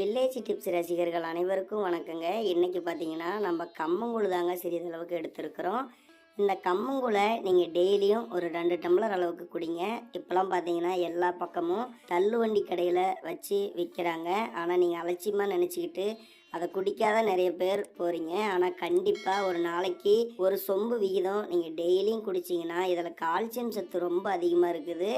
Village tips ரசிகர்கள் அனைவருக்கும் வணக்கங்க. இன்றைக்கி பார்த்தீங்கன்னா நம்ம கம்மங்கூழ் தாங்க சிறிதளவுக்கு எடுத்துருக்குறோம். இந்த கம்மங்கூழை நீங்கள் டெய்லியும் ஒரு ரெண்டு டம்ளர் அளவுக்கு குடிங்க. இப்போலாம் பார்த்தீங்கன்னா எல்லா பக்கமும் தள்ளுவண்டி கடையில் வச்சு விற்கிறாங்க ஆனால் நீங்கள் அலட்சியமாக நினச்சிக்கிட்டு அதை குடிக்காத நிறைய பேர் போகிறீங்க ஆனால் கண்டிப்பாக ஒரு நாளைக்கு ஒரு சொம்பு விகிதம் நீங்கள் டெய்லியும் குடிச்சிங்கன்னா இதில் கால்சியம் சத்து ரொம்ப அதிகமாக இருக்குது.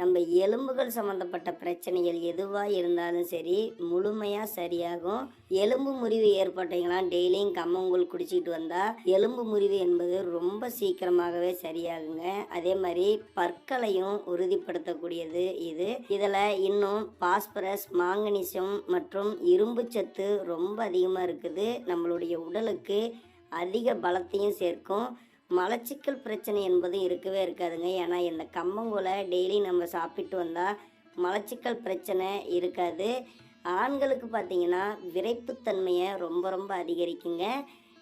நம்ம எலும்புகள் சம்மந்தப்பட்ட பிரச்சனைகள் எதுவாக இருந்தாலும் சரி முழுமையாக சரியாகும். எலும்பு முறிவு ஏற்பட்டீங்கன்னா டெய்லியும் கம்மங்கூழ் குடிச்சிட்டு வந்தால் எலும்பு முறிவு என்பது ரொம்ப சீக்கிரமாகவே சரியாகுங்க. அதே மாதிரி பற்களையும் உறுதிப்படுத்தக்கூடியது இது. இதில் இன்னும் பாஸ்பரஸ் மாங்கனிசம் மற்றும் இரும்பு சத்து ரொம்ப அதிகமாக இருக்குது. நம்மளுடைய உடலுக்கு அதிக பலத்தையும் சேர்க்கும். மலச்சிக்கல் பிரச்சனை என்பது இருக்கவே இருக்காதுங்க. ஏன்னா இந்த கம்மங்கூழை டெய்லி நம்ம சாப்பிட்டு வந்தால் மலச்சிக்கல் பிரச்சனை இருக்காது. ஆண்களுக்கு பார்த்தீங்கன்னா விரைப்புத்தன்மையை ரொம்ப ரொம்ப அதிகரிக்குங்க.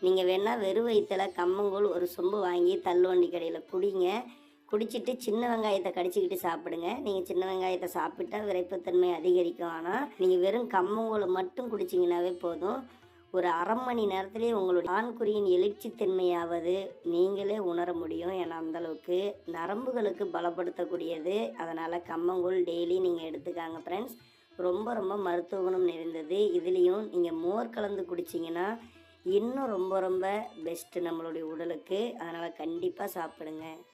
நீங்கள் வேணால் வெறும் வயிற்றில் கம்மங்கூழ் ஒரு சொம்பு வாங்கி தள்ளுவண்டி கடையில் குடிங்க. குடிச்சிட்டு சின்ன வெங்காயத்தை கடிச்சிக்கிட்டு சாப்பிடுங்க. நீங்கள் சின்ன வெங்காயத்தை சாப்பிட்டா விரைப்புத்தன்மை அதிகரிக்கும். ஆனால் நீங்கள் வெறும் கம்மங்கூழ் மட்டும் குடிச்சிங்கனாவே போதும். ஒரு அரை மணி நேரத்திலே உங்களுடைய ஆண்குறியின் எழுச்சித்தன்மையாவது நீங்களே உணர முடியும். ஏன்னா அந்த அளவுக்கு நரம்புகளுக்கு பலப்படுத்தக்கூடியது. அதனால் கம்மங்கூழ் டெய்லி நீங்கள் எடுத்துக்காங்க ஃப்ரெண்ட்ஸ் ரொம்ப ரொம்ப மருத்துவ குணம் நிறைந்தது. இதுலேயும் நீங்கள் மோர் கலந்து குடிச்சிங்கன்னா இன்னும் ரொம்ப ரொம்ப பெஸ்ட்டு நம்மளுடைய உடலுக்கு. அதனால் கண்டிப்பாக சாப்பிடுங்க.